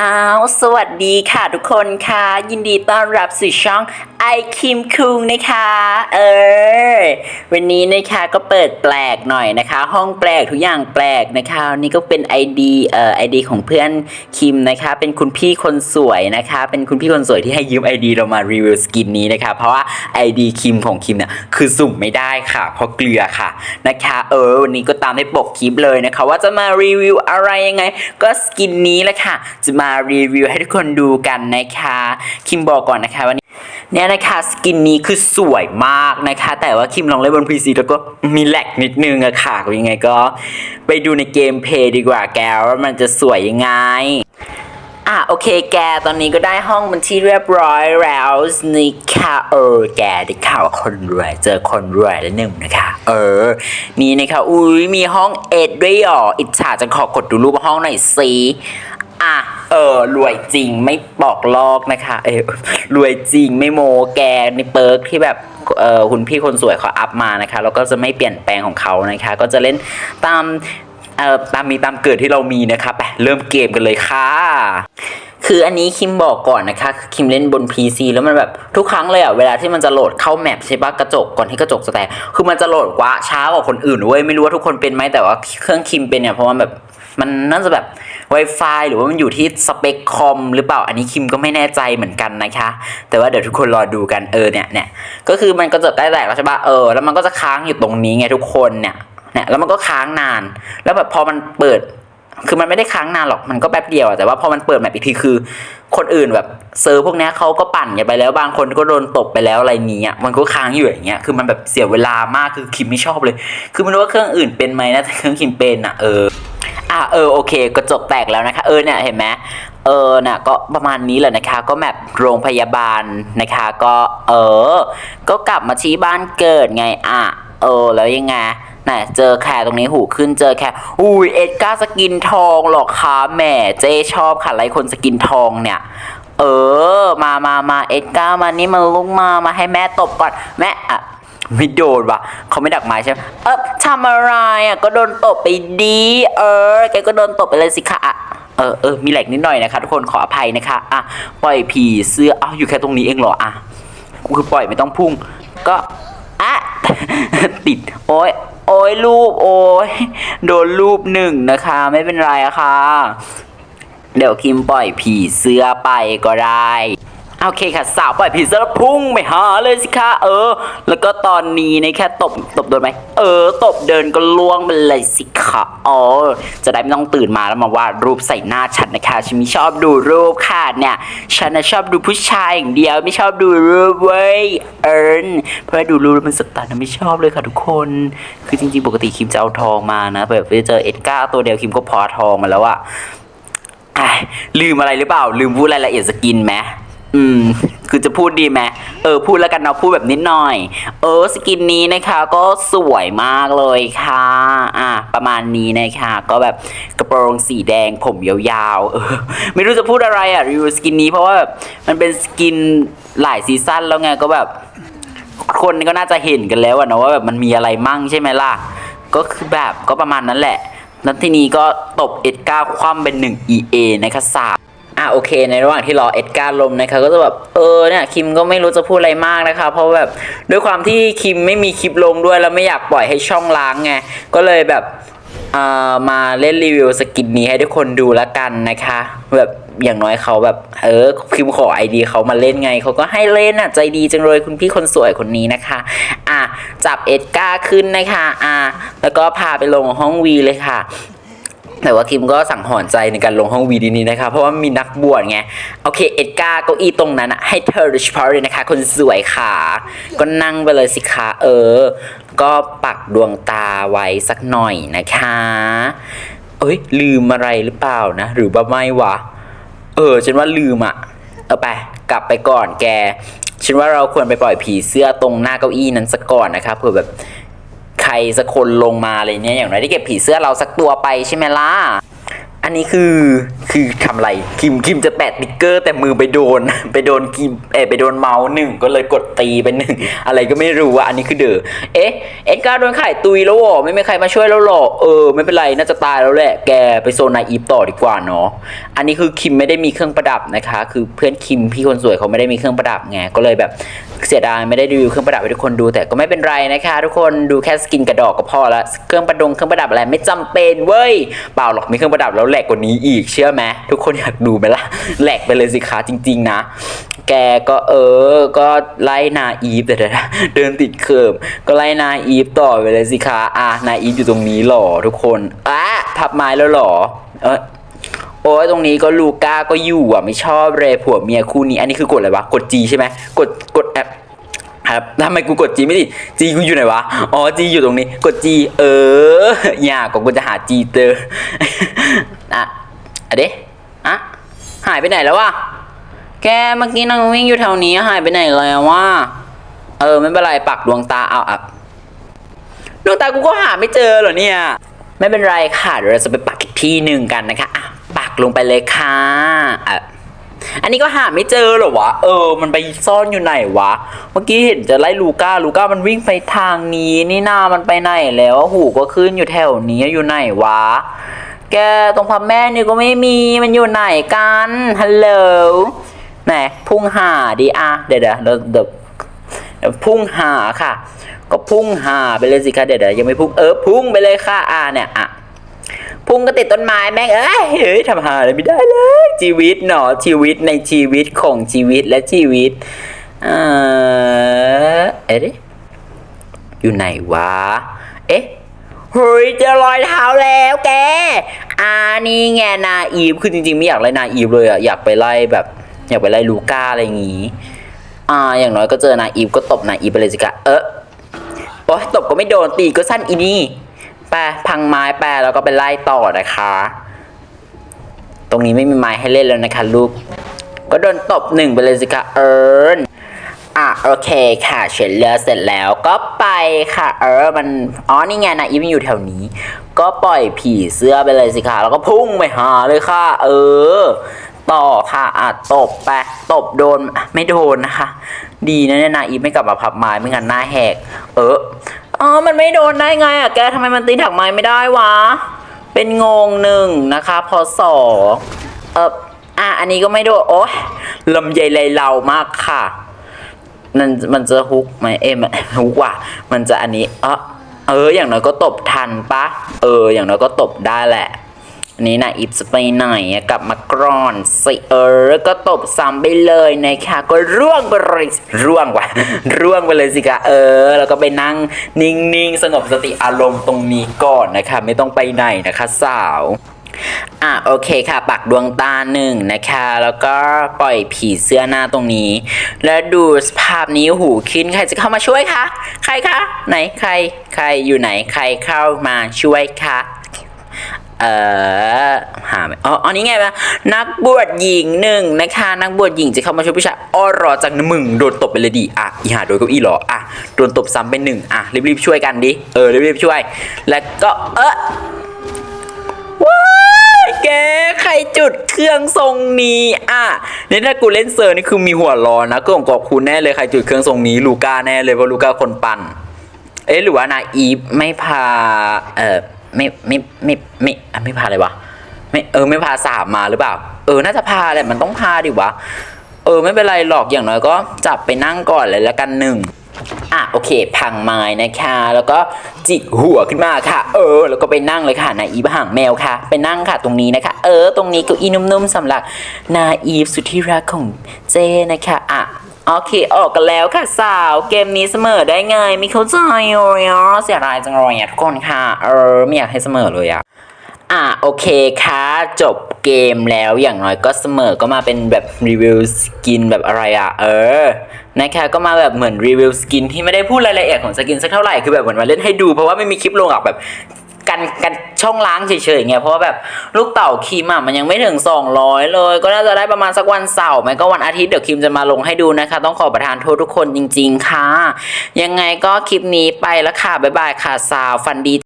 อ้าว สวัสดีค่ะทุกคนค่ะ ยินดีต้อนรับสู่ช่องไอคิมคุงนะคะ เออ วันนี้นะคะก็เปิดแปลกหน่อยนะคะ ห้องแปลกทุกอย่างแปลกนะคะนี่ก็เป็น ID เอ่อ ID ของเพื่อนคิมนะคะ เป็นคุณพี่คนสวยนะคะ เป็นคุณพี่คนสวยที่ให้ยืม ID เรามารีวิวสกินนี้นะคะ เพราะว่า ID คิมของคิมเนี่ยคือสุ่มไม่ได้ค่ะ เพราะเกลือค่ะนะคะ เออ วันนี้ก็ตามในปกคลิปเลยนะคะ ว่าจะมารีวิวอะไรยังไง ก็สกินนี้แหละค่ะ จะมารีวิวให้ทุกคนดูกันนะคะ คิมบอกก่อนนะคะวันนี้ เนี่ยนะคะสกินนี้คือสวยมากนะคะ แต่ว่าคิมลองเล่นบน PC แล้วก็มีแลกนิดนึงอะค่ะยังไงก็ไปดูในเกมเพย์ดีกว่าแกว่ามันจะสวยยังไงอะโอเคแกตอนนี้ก็ได้ห้องเป็นที่เรียบร้อยแล้วนี่ค่ะเออแกได้ข่าวคนรวยเจอคนรวยแล้วหนึ่งนะคะ เออ นี่นะคะอุ้ยมีห้องเอ็ดด้วยหรออิจฉาจะขอกดดูรูปห้องหน่อยสิอะ ออรวยจริงไม่บอกลอกนะคะ เออรวยจริงไม่โมแกในเปิร์กที่แบบเออคุณพี่คนสวยเขาอัพมานะคะแล้วก็จะไม่เปลี่ยนแปลงของเขานะคะ ก็จะเล่นตามเอ่อตามมีตามเกิดที่เรามีนะครับไปเริ่มเกมกันเลยค่ะคืออันนี้คิมบอกก่อนนะคะคิมเล่นบน PC แล้วมันแบบทุกครั้งเลยอะเวลาที่มันจะโหลดเข้าแมปใช่ปะกระจกก่อนที่กระจกจะแตกคือมันจะโหลดกว่าช้ากว่าคนอื่นเว้ยไม่รู้ว่าทุกคนเป็นไหมแต่ว่าเครื่องคิมเป็นเนี่ยเพราะว่าแบบ มันน่าจะแบบ Wi-Fi หรือว่ามันอยู่ที่สเปคคอมหรือเปล่าอันนี้คิมก็ไม่แน่ใจเหมือนกันนะคะ แต่ว่าเดี๋ยวทุกคนรอดูกันเออเนี่ยเนี่ยก็คือมันกระจกใกล้แตกแล้วใช่ปะเออแล้วมันก็จะค้างอยู่ตรงนี้ไงทุกคนเนี่ยเนี่ยแล้วมันก็ค้างนาน แล้วแบบพอมันเปิด คือมันไม่ได้ค้างนานหรอกมันก็แป๊บเดียวแต่ว่าพอมันเปิดแบบอีกทีคือ คนอื่นแบบเซอร์พวกนี้เขาก็ปั่นกันไปแล้วบางคนก็โดนตบไปแล้วอะไรนี้อะมันก็ค้างอยู่อย่างเงี้ยคือมันแบบเสียเวลามากคือคิมไม่ชอบเลย คือไม่รู้ว่าเครื่องอื่นเป็นไหมนะแต่เครื่องคิมเป็นอะเออ อะเออโอเคกระจกแตกแล้วนะคะ เออเนี่ยเห็นไหมเออน่ะก็ประมาณนี้แหละนะคะ ก็แบบโรงพยาบาลนะคะ ก็เออ ก็กลับมาที่บ้านเกิดไงอะเออแล้วยังไงน่ะเจอแคร์ตรงนี้หูขึ้นเจอแคร์อุ้ยเอ็ดก้าสกินทองหรอกคะแหมเจ๊ชอบค่ะไรคนสกินทองเนี่ย เออ มามามาเอ็ดก้ามานี่มาลุกมามาให้แม่ตบก่อนแม่อะ ไม่โดนว่ะเขาไม่ดักไม้ใช่ไหมเออทำอะไรอะก็โดนตบไปดีเออแกก็โดนตบไปเลยสิคะเออเออมีแหลกนิดหน่อยนะคะทุกคนขออภัยนะคะอะปล่อยผีเสื้ออ้าวอยู่แค่ตรงนี้เองเหรออะกูคือปล่อยไม่ต้องพุ่ง ก็อะติดโอ้ยโอ้ยรูป โอ้ยโดนรูปหนึ่งนะคะ ไม่เป็นไรอะค่ะ เดี๋ยวคิมปล่อยผีเสื้อไปก็ได้ โอเคค่ะ สาวปล่อยผีเสื้อแล้วพุ่งไปหาเลยสิคะเออ แล้วก็ตอนนี้นะแค่ตบตบโดนไหมเออ ตบเดินก็ล่วงไปเลยสิคะอ๋อจะได้ไม่ต้องตื่นมาแล้วมาวาดรูปใส่หน้าฉันนะคะฉันไม่ชอบดูรูปค่ะเนี่ยฉันนะชอบดูผู้ชายอย่างเดียวไม่ชอบดูรูปเว้ยเอิญเพราะว่าดูรูปมันสตันนะไม่ชอบเลยค่ะทุกคน คือจริงๆ ปกติคิมจะเอาทองมานะแบบไปเจอเอ็ดก้าตัวเดียวคิมก็พอทองมาแล้วอะอะลืมอะไรหรือเปล่า ลืมพูดรายละเอียดสกินไหม อืมคือจะพูดดีไหมเออพูดแล้วกันเนาะพูดแบบนิดหน่อย เออสกินนี้นะคะก็สวยมากเลยค่ะ อะประมาณนี้นะคะ ก็แบบกระโปรงสีแดงผมยาวๆเออไม่รู้จะพูดอะไรอะรีวิวสกินนี้เพราะว่าแบบมันเป็นสกินหลายซีซั่นแล้วไงก็แบบ คนก็น่าจะเห็นกันแล้วอะนะว่าแบบมันมีอะไรมั่งใช่ไหมล่ะ ก็คือแบบก็ประมาณนั้นแหละแล้วทีนี้ก็ตบเอ็ดก้าคว่ำเป็น1 EA นะคะสาม อะโอเค ในระหว่างที่รอเอ็ดการ์ลมนะคะก็จะแบบเออเนี่ยคิมก็ไม่รู้จะพูดอะไรมากนะคะ เพราะแบบด้วยความที่คิมไม่มีคลิปลงด้วยแล้วไม่อยากปล่อยให้ช่องล้างไงก็เลยแบบเอ่อมาเล่นรีวิวสกินนี้ให้ทุกคนดูแล้วกันนะคะ แบบอย่างน้อยเขาแบบ เออพิมขอไอดีเขามาเล่นไงเขาก็ให้เล่นอะใจดีจังเลยคุณพี่คนสวยคนนี้นะคะ อะจับเอ็ดก้าขึ้นนะคะ อะแล้วก็พาไปลงห้องวีเลยค่ะ แต่ว่าคิมก็สั่งหอนใจในการลงห้องวีดีนี้นะคะ เพราะว่ามีนักบวชไง โอเค เอ็ดการ์เก้าอี้ตรงนั้นอะให้เธอโดยเฉพาะเลยนะคะ คนสวยค่ะ ก็นั่งไปเลยสิคะเออ ก็ปักดวงตาไว้สักหน่อยนะคะ เอ้ย ลืมอะไรหรือเปล่านะ หรือว่าไม่วะ เออ ฉันว่าลืมอะเอาไปกลับไปก่อนแก ฉันว่าเราควรไปปล่อยผีเสื้อตรงหน้าเก้าอี้นั้นสักก่อนนะคะเผื่อแบบ สักคนลงมาอะไรเนี่ยอย่างไรที่เก็บผีเสื้อเราสักตัวไปใช่ไหมล่ะอันนี้คือคือทำไรคิมคิมจะแปะติ๊กเกอร์แต่มือไปโดน ไปโดนคิมเอไปโดนเมาส์หนึ่งก็เลยกดตีไปหนึ่งอะไรก็ไม่รู้อะอันนี้คือเดอเอ๊ะเอ็ดการ์โดนไข่ตุยแล้วหรอไม่มีใครมาช่วยแล้วหรอเออไม่เป็นไรน่าจะตายแล้วแหละ แกไปโซนนายอีฟต่อดีกว่าเนาะอันนี้คือคิมไม่ได้มีเครื่องประดับนะคะ คือเพื่อนคิมพี่คนสวยเขาไม่ได้มีเครื่องประดับไงก็เลยแบบเสียดายไม่ได้รีวิวเครื่องประดับให้ทุกคนดูแต่ก็ไม่เป็นไรนะคะ ทุกคนดูแค่สกินกระดอกก็พอละเครื่องประดงเครื่องประดับอะไรไม่จำเป็นเว้ยเปล่าหรอกมีเครื่องประดับแล้วแหลกกว่านี้อีกเชื่อไหมทุกคนอยากดูไหมล่ะแหลกไปเลยสิคะจริง ๆ นะ แกก็เออ ก็ไล่นาอีฟแต่เดี๋ยวนะเดินติดเคิร์มก็ไล่นาอีฟต่อไปเลยสิคะอะนาอีฟอยู่ตรงนี้หรอทุกคนอะพับไม้แล้วหรอเออ โอ้ยตรงนี้ก็ลูก้าก็อยู่อะไม่ชอบเลยผัวเมียคู่นี้ อันนี้คือกดอะไรวะ กดจีใช่ไหมกดกดแอปครับทำไมกูกดจีไม่ดิจีกูอยู่ไหนวะ อ๋อจีอยู่ตรงนี้ กดจีเอออยากกว่ากูจะหาจีเจออะอะเดะอะหายไปไหนแล้ววะ แกเมื่อกี้นางวิ่งอยู่แถวนี้หายไปไหนแล้ววะ เออไม่เป็นไรปักดวงตาเอาอะดวงตากูก็หาไม่เจอเหรอเนี่ย ไม่เป็นไรค่ะเดี๋ยวเราจะไปปักอีกที่หนึ่งกันนะคะอะ ลงไปเลยค่ะอะอันนี้ก็หาไม่เจอเหรอวะ เออ มันไปซ่อนอยู่ไหนวะ เมื่อกี้เห็นจะไล่ลูก้า ลูก้ามันวิ่งไปทางนี้ นี่หน้ามันไปไหนแล้วหูก็ขึ้นอยู่แถวนี้อยู่ไหนวะ แกตรงพับแม่นี่ก็ไม่มี มันอยู่ไหนกัน ฮัลโหล ไหน พุ่งหาดีอะเดี๋ยวเดี๋ยวเดี๋ยวเดี๋ยวเดี๋ยวพุ่งหาค่ะ ก็พุ่งหาไปเลยสิคะเดี๋ยวเดี๋ยวยังไม่พุ่ง เออ พุ่งไปเลยค่ะอะเนี่ยอะ พุ่งก็ติดต้นไม้แม่งเอ้ยเฮ้ยทำหาอะไรไม่ได้เลย ชีวิตเนาะชีวิตในชีวิตของชีวิตและชีวิต เออเอ๊ะอยู่ไหนวะ เอ๊ะเฮ้ยเจอรอยเท้าแล้วแกอ่านี่ไงนาอีฟคือจริงๆไม่อยากไล่นาอีฟเลยอะอยากไปไล่แบบ อยากไปไล่ลูก้าอะไรอย่างงี้ อ่า อย่างน้อยก็เจอนาอีฟก็ตบนาอีฟไปเลยสิกะเออโอ้ยตบก็ไม่โดนตีก็สั้นอีนี่ แปะพังไม้แปะแล้วก็ไปไล่ต่อนะคะ ตรงนี้ไม่มีไม้ให้เล่นแล้วนะคะลูก ก็โดนตบหนึ่งไปเลยสิคะเอิญอะโอเคค่ะเฉลยเสร็จแล้วก็ไปค่ะ เออมันอ๋อนี่ไงนะอีฟมันอยู่แถวนี้ ก็ปล่อยผีเสื้อไปเลยสิคะแล้วก็พุ่งไปหาเลยค่ะ เออ ต่อค่ะอะตบไปตบโดนไม่โดนนะคะ ดีนะเนี่ยนะอีฟไม่กลับมาพับไม้ไม่งั้นหน้าแหก เออ อ๋อ มันไม่โดนได้ไงอะแกทำไมมันตีถักไม้ไม่ได้วะ เป็นงงหนึ่งนะคะพอสอเอออะอันนี้ก็ไม่โดนโอ้ยลำใหญ่เลยเรามากค่ะมันมันจะฮุกไหมเอ็มนฮุกว่ะ มันจะอันนี้เออเอออย่างน้อยก็ตบทันปะเออ อย่างน้อยก็ตบได้แหละ อันนี้นะอิฟจะไปไหนอะกลับมากรอนสิเออ ก็ตบซ้ำไปเลยนะคะก็ร่วงไปเลยร่วงว่ะร่วงไปเลยสิคะเออ แล้วก็ไปนั่งนิ่งๆ สงบสติอารมณ์ตรงนี้ก่อนนะคะ ไม่ต้องไปไหนนะคะสาวอะโอเคค่ะ ปักดวงตาหนึ่งนะคะ แล้วก็ปล่อยผีเสื้อหน้าตรงนี้ แล้วดูสภาพนี้หูคินใครจะเข้ามาช่วยคะใครคะไหนใครใครอยู่ไหนใครเข้ามาช่วยคะ เออหาไม่อ๋ออันนี้ไงวะนักบวชหญิงหนึ่งนะคะ นักบวชหญิงจะเข้ามาช่วยผู้ชายอ้อรอจังนมึงโดนตบไปเลยดิอะอีหาโดนเก้าอี้หรออะโดนตบซ้ำไปหนึ่งอะรีบๆช่วยกันดิเออรีบๆช่วย แล้วก็เออว้ายแกใครจุดเครื่องทรงนี้อะนี่ถ้ากูเล่นเซอร์นี่คือมีหัวร้อนนะก็ของกอบคุณแน่เลยใครจุดเครื่องทรงนี้ลูก้าแน่เลยเพราะลูก้าคนปั่นเอ๊ะหรือว่านาอีฟไม่พาเออไม่ไม่ไม่ ไม่อะไม่พาเลยวะไม่เออไม่พาสามมาหรือเปล่า เออน่าจะพาแหละมันต้องพาดิวะเออไม่เป็นไรหรอกอย่างน้อยก็จับไปนั่งก่อนเลยแล้วกันหนึ่งอะโอเค พังไม้นะคะ แล้วก็จิกหัวขึ้นมาค่ะ เออ แล้วก็ไปนั่งเลยค่ะนาอีฟห่างแมวค่ะ ไปนั่งค่ะตรงนี้นะคะ เออ ตรงนี้เก็อีนุ่มๆสำหรับนาอีฟสุดที่รักของเจนะคะอะ โอเคออกกันแล้วค่ะสาวเกมนี้เสมอได้ไงไม่เข้าใจเลยอะเสียดายจังเลยอะทุกคนค่ะ เออไม่อยากให้เสมอเลยอะอะโอเคค่ะจบเกมแล้วอย่างน้อยก็เสมอก็มาเป็นแบบรีวิวสกินแบบอะไรอะเออนะคะก็มาแบบเหมือนรีวิวสกินที่ไม่ได้พูดรายละเอียดของสกินสักเท่าไหร่คือแบบเหมือนมาเล่นให้ดูเพราะว่าไม่มีคลิปลงอะแบบ กันกันช่องล้างเฉยๆไงเพราะว่าแบบลูกเต่าคิมอะมันยังไม่ถึง 200 เลย ก็น่าจะได้ประมาณสักวันเสาร์ไหมก็วันอาทิตย์เดี๋ยวคิมจะมาลงให้ดูนะคะ ต้องขอประทานโทษทุกคนจริง ๆ ค่ะ ยังไงก็คลิปนี้ไปแล้วค่ะบ๊ายบายค่ะสาวฟันดี